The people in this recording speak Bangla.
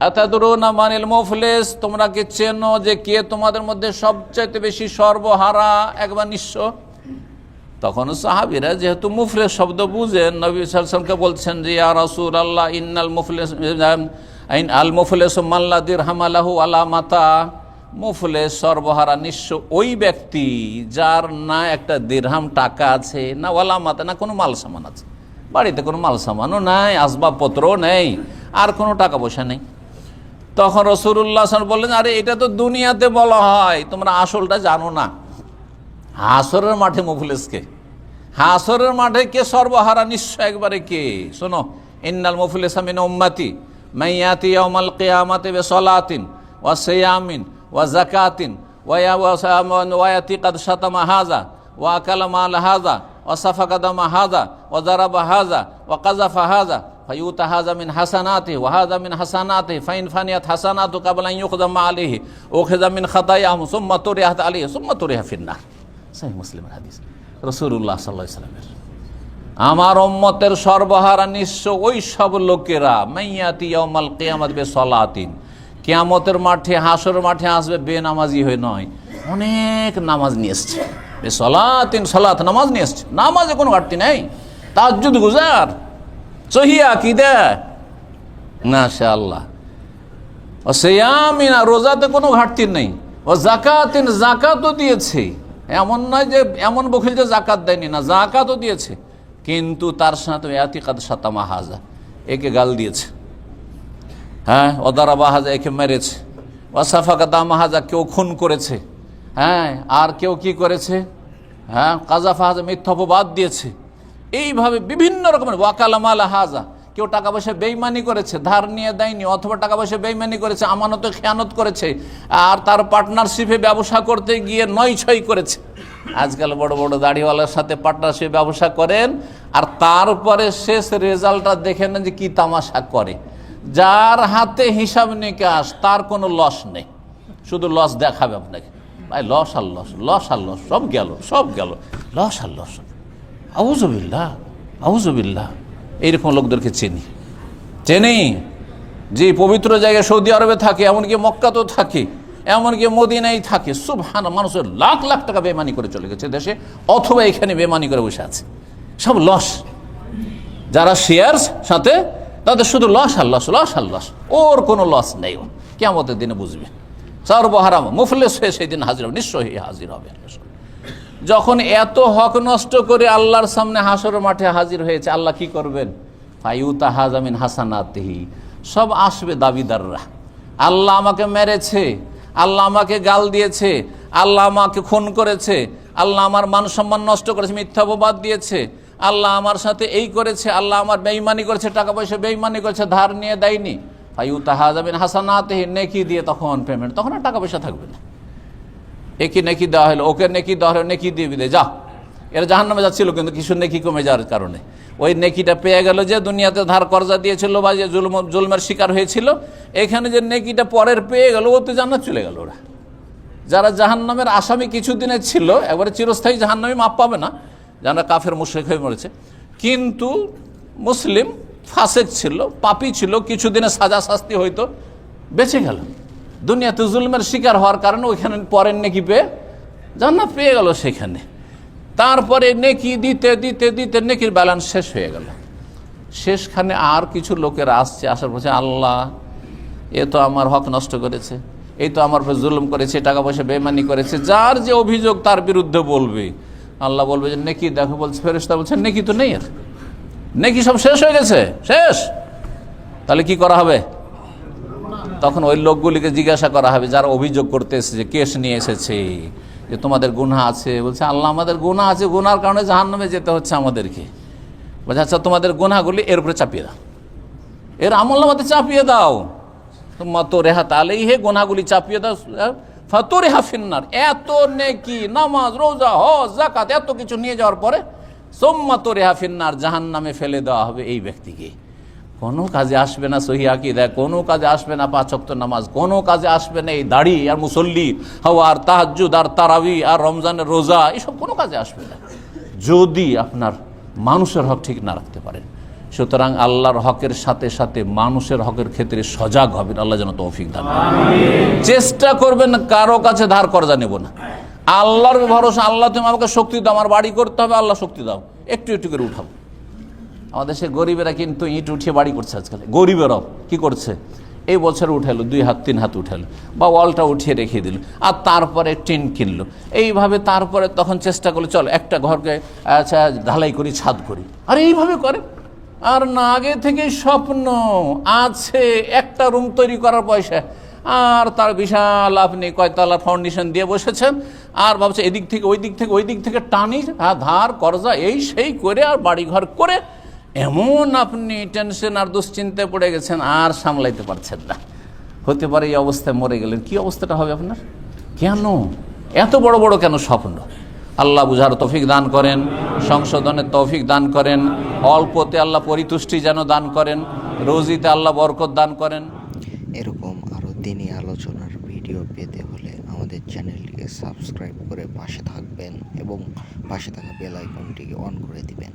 মানিল মুফলিস? তোমরা কি চেনো যে কে তোমাদের মধ্যে সবচাইতে বেশি সর্বহারা, একবার নিঃস্ব? তখন সাহাবিরা যেহেতু মুফলেস শব্দ বুঝেন নবী সালকে বলছেন যে, ইয়া রাসূল আল্লাহ ইন্নাল মুফলেস আইন আল মুফলেস মাল্লা দিরহাম আলাহু আলা মাতা। মুফলেস সর্বহারা, নিঃস্ব ওই ব্যক্তি যার না একটা দিরহাম টাকা আছে, না ওয়ালা মাতা, না কোনো মাল সামান আছে। বাড়িতে কোনো মাল সামানও নাই, আসবাবপত্রও নেই, আর কোনো টাকা পয়সা নেই। তখন রসুল্লাহ বললেন, আরে, এটা তো দুনিয়াতে বলা হয়, তোমরা আসলটা জানো না। হাসরের মাঠে মুফলিসকে, হাসরের মাঠে কে সর্বহারা, নিশ্চয় একবারে কে? শোনো, ইন্নাল মুফলিস আমিন উম্মাতি মাইয়াতি ইয়াউমাল কিয়ামাতি বিসলাতিন ওয়া সিয়ামিন ওয়া যাকাতিন ওয়া ওয়ায়াতি কাদ হাযা, ওয়া আকালা মাল হাযা, ওয়া দামা হাযা, ওয়া কাযাফা হাযা মিন হাসানাতি হাসানাতি, ফাইন ফানিয়াত সাল্লাহ আমার সর্বহারা নিঃস্ব ওই সব লোকেরা মাইয়াতি কিয়ামত বে সলাতিন কিয়ামতের মাঠে হাসর মাঠে আসবে বেনামাজি হয়ে নয়। অনেক নামাজ নিয়ে এসছে। বে সলাতিন সলাত, নামাজ নিয়ে এসছে। নামাজে কোনো ঘাটতি নেই। তাজ্জুদ গুজার। সহিয়া কি দেয় না সে আল্লাহ ও সেয়ামিনা রোজাতে কোনো ঘাটতি নেই। ও জাকাতিন জাকাতও দিয়েছে। এমন নয় যে, এমন বকিল যে জাকাত দেয়নি না জাকাতও দিয়েছে। কিন্তু তার সাথে এতিকাদ সাতামা হাজা, একে গাল দিয়েছে। হ্যাঁ অদারা বাহাজা একে মেরেছে। ওয়াসাফাকা দামা হাজা কেউ খুন করেছে। হ্যাঁ আর কেউ কি করেছে? হ্যাঁ কাজাফা হাজা মিথ্যপবাদ দিয়েছে। এইভাবে বিভিন্ন রকমের, ওয়াকালামালা হাজা, কেউ টাকা পয়সা বেইমানি করেছে, ধার নিয়ে দেয়নি, অথবা টাকা পয়সা বেইমানি করেছে, আমানত খেয়ানত করেছে, আর তার পার্টনারশিপে ব্যবসা করতে গিয়ে নয় ছয় করেছে। আজকাল বড় বড় দাড়িওয়ালার সাথে পার্টনারশিপ ব্যবসা করেন, আর তারপরে শেষ রেজাল্টটা দেখে নেন যে কী তামাশা করে। যার হাতে হিসাব নিকাশ, তার কোনো লস নেই। শুধু লস দেখাবে আপনাকে। ভাই, লস আর লস লস আর লস, সব গেল সব গেল। লস আর লস। আউজবিল্লা আউজবিল্লা এইরকম লোকদেরকে চিনি। চেনি? যে পবিত্র জায়গায় সৌদি আরবে থাকে, এমনকি মক্কাতেও থাকে, এমনকি মদিনাই থাকে সব সুবহান মানুষের লাখ লাখ টাকা বেমানি করে চলে গেছে দেশে, অথবা এখানে বেমানি করে বসে আছে। সব লস। যারা শেয়ার্স সাথে, তাদের শুধু লস আর লস লস আর লস। ওর কোনো লস নেই কেমতের দিনে বুঝবে। সর্বহারাম, মুফলেস হয়ে সেই দিন হাজির হবে, নিশ্চয়ই হাজির হবে। যখন এত হক নষ্ট করে আল্লাহর সামনে হাসর মাঠে হাজির হয়েছে, আল্লাহ কি করবেন? ফাইউতা হাজামিন হাসানাতিহি। সব আসবে দাবিদাররা। আল্লাহ আমাকে মেরেছে, আল্লাহ আমাকে গাল দিয়েছে, আল্লাহ আমাকে খুন করেছে, আল্লাহ আমার মান সম্মান নষ্ট করেছে মিথ্যাপবাদ দিয়েছে, আল্লাহ আমার সাথে এই করেছে, আল্লাহ আমার বেইমানি করেছে, টাকা পয়সা বেইমানি করেছে, ধার নিয়ে দেয়নি। ফাইউতা হাজামিন হাসানাতিহি, নেকি দিয়ে তখন পেমেন্ট, তখন আর টাকা পয়সা থাকবে না। একে নেকি দেওয়া হলো ওকে নেকি দেওয়া হলো নেকি দিয়ে বিদে যা। এরা জাহান নামে যাচ্ছিল, কিন্তু কিছু নেকি কমে যাওয়ার কারণে। ওই নেকিটা পেয়ে গেল যে দুনিয়াতে ধার কর্জা দিয়েছিল বা যে জুলম, জুলমের শিকার হয়েছিল, এখানে যে নেকিটা পরের পেয়ে গেল, ও তো জান্নাত চলে গেল ওরা। যারা জাহান নামের আসামি কিছুদিনের ছিল, একবারে চিরস্থায়ী জাহান নামে মাপ পাবে না, যারা কাফের মুশ্রেক হয়ে মরেছে। কিন্তু মুসলিম ফাসেক ছিল, পাপি ছিল, কিছুদিনে সাজা শাস্তি হয়তো বেঁচে গেল। দুনিয়াতে জুলমের শিকার হওয়ার কারণে ওইখানে পরের নেকি পেয়ে জান্নাত পেয়ে গেল সেখানে। তারপরে নেকি দিতে দিতে দিতে নেকির ব্যালেন্স শেষ হয়ে গেল। শেষখানে আর কিছু লোকের আসছে, আসার বলছে আল্লাহ, এ তো আমার হক নষ্ট করেছে, এই তো আমার উপর জুলুম করেছে টাকা পয়সা বেমানি করেছে, যার যে অভিযোগ তার বিরুদ্ধে বলবে। আল্লাহ বলবে যে, নেকি দেখো বলছে ফেরেস্তা বলছে, নেকি তো নেই আর। নেকি সব শেষ হয়ে গেছে, শেষ। তাহলে কি করা হবে? তখন ওই লোকগুলিকে জিজ্ঞাসা করা হবে, যারা অভিযোগ করতে এসেছে কেস নিয়ে এসেছে, যে তোমাদের গুণা আছে। বলছে, আল্লাহ আমাদের গুণা আছে গুনার কারণে জাহান নামে যেতে হচ্ছে আমাদেরকে। বলছে আচ্ছা তোমাদের গুনাগুলি এর উপরে চাপিয়ে দাও। এর আমল নামাতে চাপিয়ে দাও। মত রেহা তালেই হে গোনাগুলি চাপিয়ে দাও। ফাতো রেহা ফিন্নার, এত নেকি, নামাজ, রোজা, হজ জাকাত এত কিছু নিয়ে যাওয়ার পরে সোম্মাত রেহা ফিন্নার জাহান নামে ফেলে দেওয়া হবে এই ব্যক্তিকে। কোনো কাজে আসবে না সহি দেয় কোনো কাজে আসবে না পাঁচক্ত নামাজ কোনো কাজে আসবে না এই দাড়ি আর মুসল্লি হাওয়া আর তাহাজুদ আর তারাবি আর রমজানের রোজা এসব কোনো কাজে আসবে না। যদি আপনার মানুষের হক ঠিক না রাখতে পারেন সুতরাং আল্লাহর হকের সাথে সাথে মানুষের হকের ক্ষেত্রে সজাগ হবেন আল্লাহ যেন তৌফিক দান। চেষ্টা করবেন কারও কাছে ধার করজা নেব না। আল্লাহর ভরসা আল্লাহ তুমি আমাকে শক্তি দাও আমার বাড়ি করতে হবে আল্লাহ শক্তি দাও একটু একটু করে উঠাবো আমাদের সে গরিবেরা কিন্তু ইট উঠিয়ে বাড়ি করছে আজকাল। গরিবেরাও কি করছে? এই বছর উঠালো, দুই হাত, তিন হাত উঠালো বা ওয়ালটা উঠিয়ে রেখে দিল আর তারপরে টিন কিনলো। এইভাবে তারপরে তখন চেষ্টা করল, চল একটা ঘরকে আচ্ছা ঢালাই করি, ছাদ করি। আর এইভাবে করে। আর না, আগে থেকে স্বপ্ন আছে একটা রুম তৈরি করার পয়সা। আর তার বিশাল আপনি কয়তলা ফাউন্ডেশন দিয়ে বসেছেন আর ভাবছে এদিক থেকে ওই দিক থেকে ওই দিক থেকে টানি হ্যাঁ ধার, করজা, এই সেই করে আর বাড়িঘর করে এমন আপনি টেনশন আর দুশ্চিন্তায় পড়ে গেছেন, আর সামলাইতে পারছেন না। হতে পারে এই অবস্থায় মরে গেলেন। কি অবস্থাটা হবে আপনার? কেন? এত বড় বড় কেন স্বপ্ন? আল্লাহ বুঝার তৌফিক দান করেন, সংশোধনের তৌফিক দান করেন, অল্পতে আল্লাহ পরিতুষ্টি যেন দান করেন, রোজিতে আল্লাহ বরকত দান করেন। এরকম আরও দিনই আলোচনার ভিডিও পেতে হলে আমাদের চ্যানেলটিকে সাবস্ক্রাইব করে পাশে থাকবেন এবং পাশে থাকা বেল আইকনটিকে অন করে দিবেন।